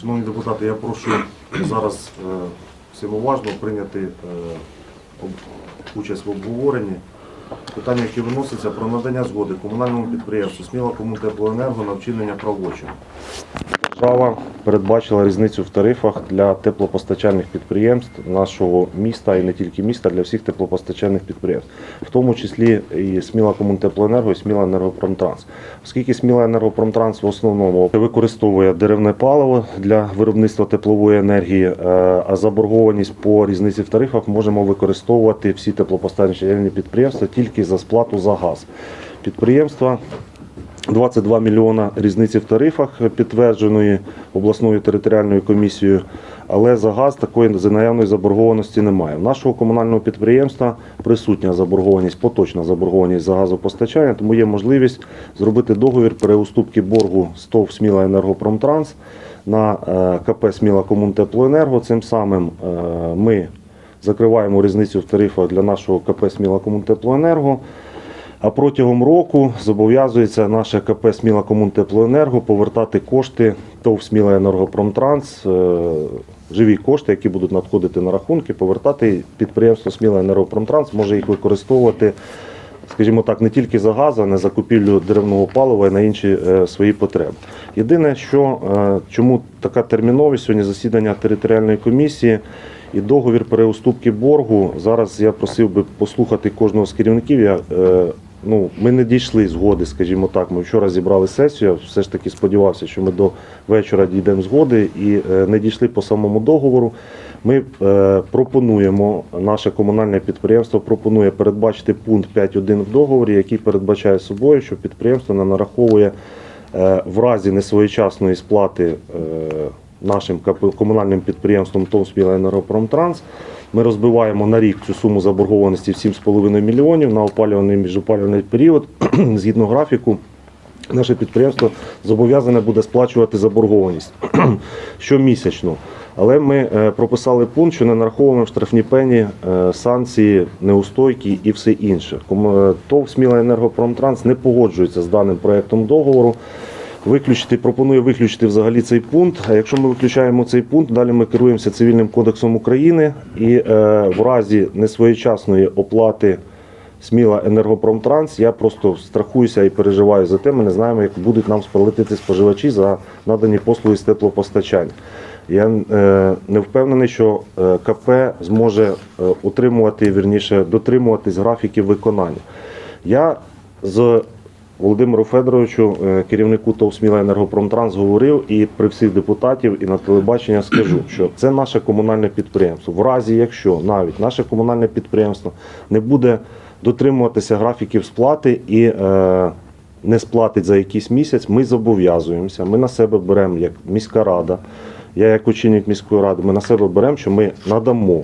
Шановні депутати, я прошу зараз е, всім уважно прийняти е, участь в обговоренні. Питання, які виносяться про надання згоди комунальному підприємству Сміла Комунтеплоенерго на вчинення правочину. Держава передбачила різницю в тарифах для теплопостачальних підприємств нашого міста і не тільки міста, для всіх теплопостачальних підприємств, в тому числі і Сміла Комунтеплоенерго і Сміла Енергопромтранс. Оскільки Сміла Енергопромтранс в основному використовує деревне паливо для виробництва теплової енергії, е, а заборгованість по різниці в тарифах можемо використовувати всі теплопостачальні підприємства тільки за сплату за газ. Підприємства 22 мільйона різниці в тарифах підтвердженої обласною територіальною комісією, але за газ такої за наявної заборгованості немає. В нашого комунального підприємства присутня заборгованість, поточна заборгованість за газопостачання, тому є можливість зробити договір переуступки боргу з ТОВ Сміла Енергопромтранс на е, КП Сміла Комунтеплоенерго. Цим самим е, ми закриваємо різницю в тарифах для нашого КП Сміла Комунтеплоенерго. А протягом року зобов'язується наше КП Сміла Комунтеплоенерго повертати кошти ТОВ Сміла Енергопромтранс, е, живі кошти, які будуть надходити на рахунки, повертати підприємство Сміла Енергопромтранс, може їх використовувати, скажімо так, не тільки за газ, а не за купівлю деревного палива і на інші е, свої потреби. Єдине, що е, чому така терміновість сьогодні засідання територіальної комісії. І договір переуступки боргу. Зараз я просив би послухати кожного з керівників. Я, ну, ми не дійшли згоди, скажімо так. Ми вчора зібрали сесію. Я все ж таки сподівався, що ми до вечора дійдемо згоди і е, не дійшли по самому договору. Ми е, пропонуємо, наше комунальне підприємство пропонує передбачити пункт 5.1 в договорі, який передбачає собою, що підприємство не нараховує е, в разі несвоєчасної сплати. Нашим комунальним підприємством ТОВ «Сміла Енергопромтранс. Ми розбиваємо на рік цю суму заборгованості в 7,5 мільйонів на опалюваний міжопалювальний період. Згідно графіку, наше підприємство зобов'язане буде сплачувати заборгованість щомісячно. Але ми е, прописали пункт, що не нараховуємо штрафні пені, е, санкції, неустойки і все інше. Е, ТОВ «Сміла Енергопромтранс не погоджується з даним проектом договору. Виключити, пропоную виключити взагалі цей пункт. А якщо ми виключаємо цей пункт, далі ми керуємося цивільним кодексом України і е, в разі несвоєчасної оплати сміла енергопромтранс, я просто страхуюся і переживаю за те. Ми не знаємо, як будуть нам сплатити споживачі за надані послуги з теплопостачання. Я е, не впевнений, що е, КП зможе е, утримувати, вірніше, дотримуватись графіків виконання. Я з Володимиру Федоровичу, е, керівнику ТОВ «Сміла Енергопромтранс, говорив і при всіх депутатів, і на телебачення скажу, що це наше комунальне підприємство. В разі, якщо навіть наше комунальне підприємство не буде дотримуватися графіків сплати і е, не сплатить за якийсь місяць, ми зобов'язуємося. Ми на себе беремо як міська рада. Я як очільник міської ради, ми на себе беремо, що ми надамо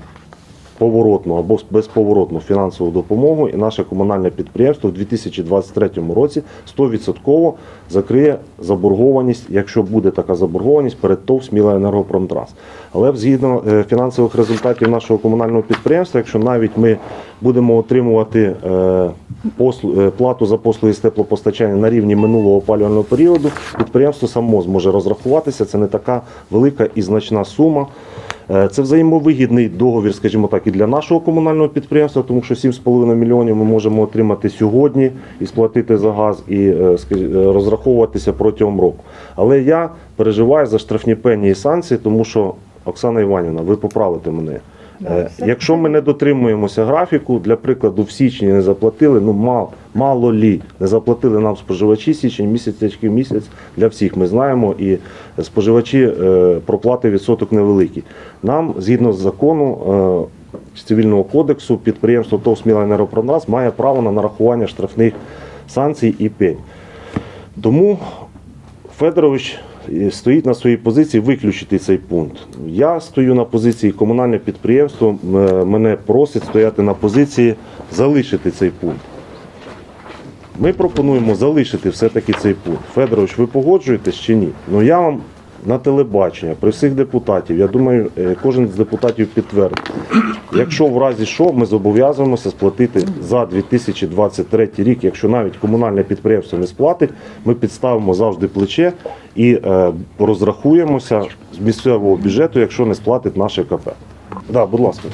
поворотну або безповоротну фінансову допомогу, і наше комунальне підприємство в 2023 році 100% закриє заборгованість, якщо буде така заборгованість перед ТОВ «Сміла Енергопромтранс». Але згідно е, фінансових результатів нашого комунального підприємства, якщо навіть ми будемо отримувати е, е, плату за послуги з теплопостачання на рівні минулого опалювального періоду, підприємство само зможе розрахуватися. Це не така велика і значна сума. Е, Це взаємовигідний договір, скажімо так, і для нашого комунального підприємства, тому що 7,5 мільйонів ми можемо отримати сьогодні і сплатити за газ, і е, е, розраховуватися протягом року. Але я переживаю за штрафні пені і санкції, тому що Оксана Іванівна, ви поправите мене. Е, Якщо ми не дотримуємося графіку, для прикладу, в січні не заплатили, ну мало, мало лі, не заплатили нам споживачі січень, місяцячки місяць для всіх. Ми знаємо, і споживачі е, проплати відсоток невеликий. Нам, згідно з закону е, цивільного кодексу, підприємство ТОВ «Сміла Енергопромтранс» має право на нарахування штрафних санкцій і пень. Тому Федорович стоїть на своїй позиції виключити цей пункт. Я стою на позиції комунальне підприємство. Мене просить стояти на позиції залишити цей пункт. Ми пропонуємо залишити все-таки цей пункт. Федорович, ви погоджуєтесь чи ні? Ну я вам на телебачення, при всіх депутатів, я думаю, е, кожен з депутатів підтвердить. Якщо в разі що, ми зобов'язуємося сплатити за 2023 рік, якщо навіть комунальне підприємство не сплатить, ми підставимо завжди плече і е, розрахуємося з місцевого бюджету, якщо не сплатить наше КП. Да, будь ласка.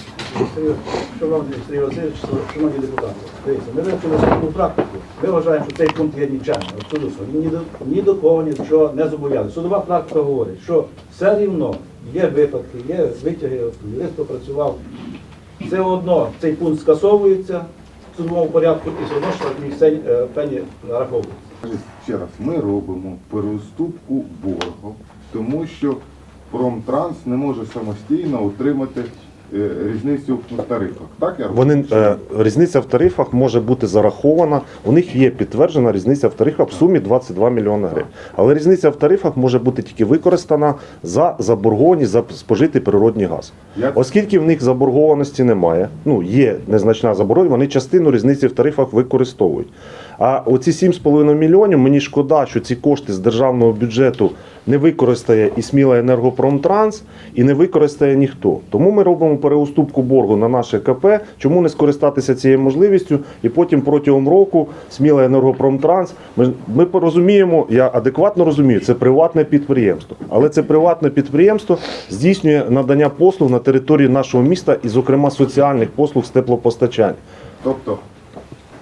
Шановний Сергій Васильович, шановні депутати, дивіться, ми вивчили судову практику. Ми вважаємо, що цей пункт є нічемним, абсолютно. Він ні до, ні до кого нічого не зобов'язує. Судова практика говорить, що все рівно є випадки, є витяги, юрист попрацював. Все одно цей пункт скасовується в судовому порядку і все одно штрафні сень- е, пені нараховуються. Ще раз, ми робимо переуступку боргу, тому що Промтранс не може самостійно утримати е, різницю в тарифах. Так я? Вони е, різниця в тарифах може бути зарахована. У них є підтверджена різниця в тарифах в сумі 22 мільйони гривень. Але різниця в тарифах може бути тільки використана за заборгованість за спожитий природний газ. Я- Оскільки в них заборгованості немає, ну є незначна заборгованість, вони частину різниці в тарифах використовують. А оці 7,5 мільйонів мені шкода, що ці кошти з державного бюджету не використає і сміла енергопромтранс, і не використає ніхто. Тому ми робимо переуступку боргу на наше КП. Чому не скористатися цією можливістю? І потім протягом року сміла енергопромтранс. Ми, ми порозуміємо, я адекватно розумію, це приватне підприємство. Але це приватне підприємство здійснює надання послуг на території нашого міста і, зокрема, соціальних послуг з теплопостачання. Тобто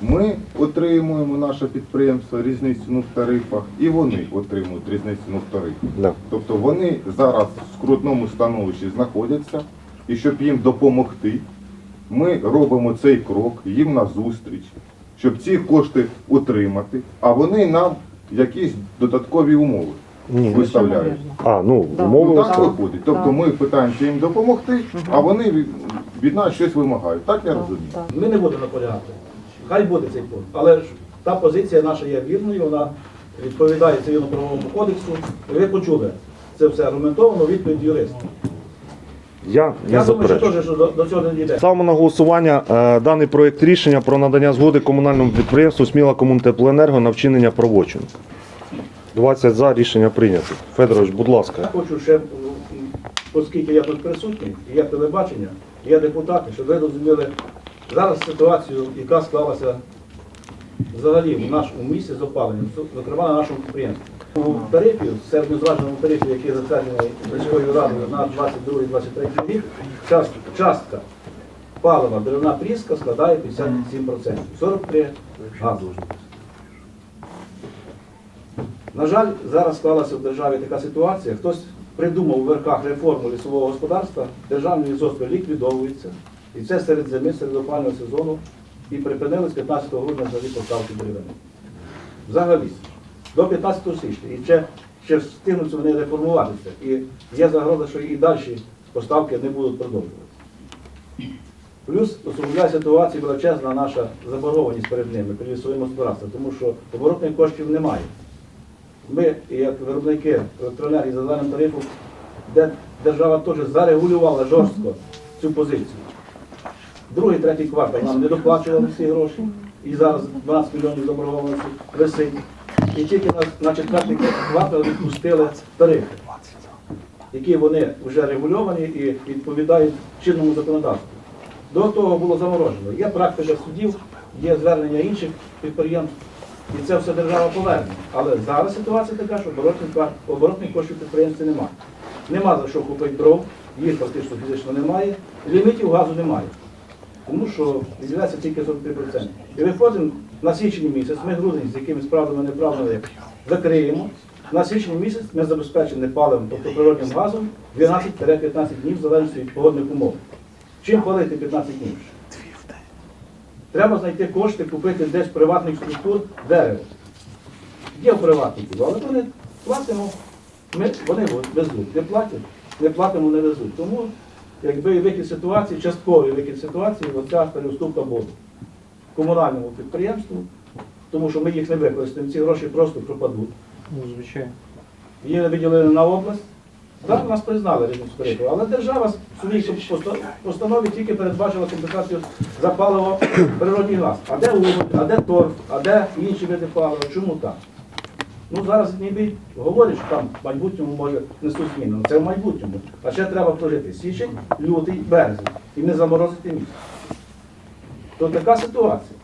ми отримуємо наше підприємство різницю ну, в тарифах, і вони отримують різницю ну, в тарифах. Да. Тобто вони зараз в скрутному становищі знаходяться, і щоб їм допомогти, ми робимо цей крок їм назустріч, щоб ці кошти утримати, а вони нам якісь додаткові умови Ні. виставляють. А, ну, Так. умови. Ну, так виходить. Тобто Так. ми питаємося їм допомогти, а вони від, від нас щось вимагають. Так я розумію? Так. Ми не будемо наполягати. Хай буде цей пункт. Але ж та позиція наша є вірною, вона відповідає цивільно-правовому кодексу. І ви почули це все аргументовано, відповідь юриста. Я не Я думаю, що заперечую. теж що до, до цього не дійде. Ставимо на голосування е, даний проєкт рішення про надання згоди комунальному підприємству Сміла Комунтеплоенерго на вчинення правочину. 20 за рішення прийнято. Федорович, будь Я ласка. хочу ще, м, оскільки я тут присутній, і є телебачення, і є депутати, щоб ви розуміли зараз ситуацію, яка склалася взагалі в нашому місті з опаленням, зокрема на нашому підприємстві. У тарифі, середньозваженому тарифі, який затверджений міською радою на 22-23 рік, част- частка палива деревна тріска складає 57%, 43 газу. На жаль, зараз склалася в державі така ситуація. Хтось придумав у верхах реформу лісового господарства, державні лісостри ліквідовуються. І це серед зими, серед опального сезону. І припинили з 15 грудня взагалі поставки деревини. Взагалі. До 15 січня. І ще, ще встигнуть вони реформуватися. І є загроза, що і далі поставки не будуть продовжуватися. Плюс особливо ситуація величезна наша заборгованість перед ними, перед лісовим господарством, тому що оборотних коштів немає. Ми, як виробники електроенергії за зеленим тарифом, де держава теж зарегулювала жорстко цю позицію. Другий, третій квартал нам не доплачували всі гроші, і зараз 12 мільйонів заборгованості висить. І тільки на, четвертий квартал відпустили тарифи, які вони вже регульовані і відповідають чинному законодавству. До того було заморожено. Є практика судів, є звернення інших підприємств, і це все держава поверне. Але зараз ситуація така, що оборотних, оборотних коштів підприємстві немає. Нема за що купити дров, їх практично фізично немає, лімітів газу немає. Тому що відділяється тільки 43%. І виходимо на січень місяць, ми грудень з якимись правдами неправдами закриємо. На січень місяць ми забезпечені паливом, тобто природним газом 12-15 днів в залежності від погодних умов. Чим палити 15 днів? Треба знайти кошти, купити десь приватних структур дерево. Є приватників, але вони платимо, ми, вони везуть. Не платять, не платимо, не везуть. Тому якби вихід ситуації, частковий вихід ситуації, оця переуступка буде комунальному підприємству, тому що ми їх не використаємо, ці гроші просто пропадуть. Ну, звичайно. Її виділили на область. Так, нас признали тарифу, але держава в своїй постанові тільки передбачила компенсацію за паливо природний газ. А де уголь, а де торф, а де інші види палива? Чому так? Ну зараз ніби говорять, що там в майбутньому може несуть зміни. Це в майбутньому. А ще треба прожити січень, лютий, березень і не заморозити місяць. То така ситуація.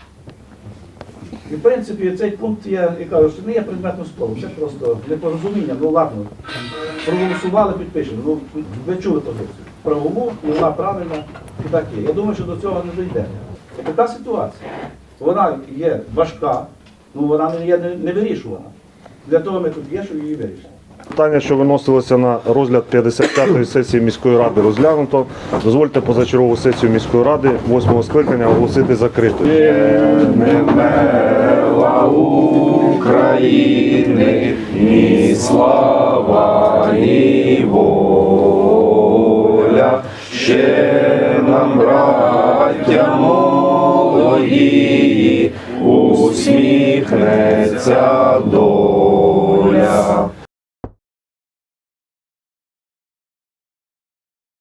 І в принципі цей пункт я кажу, що не є предметом спору, це просто непорозуміння. Ну ладно, проголосували, підпишемо. Ну ви чули позицію. Правому, вона правильна і так є. Я думаю, що до цього не дійде. Така ситуація. Вона є важка, ну вона не є не- невирішувана. Для того ми тут є, щоб її вирішити. Питання, що виносилося на розгляд 55-ї сесії міської ради, розглянуто. Дозвольте позачергову сесію міської ради 8-го скликання оголосити закритою. України, ні слава, ні воля, ще нам, браття молоді, усміхнеться доля.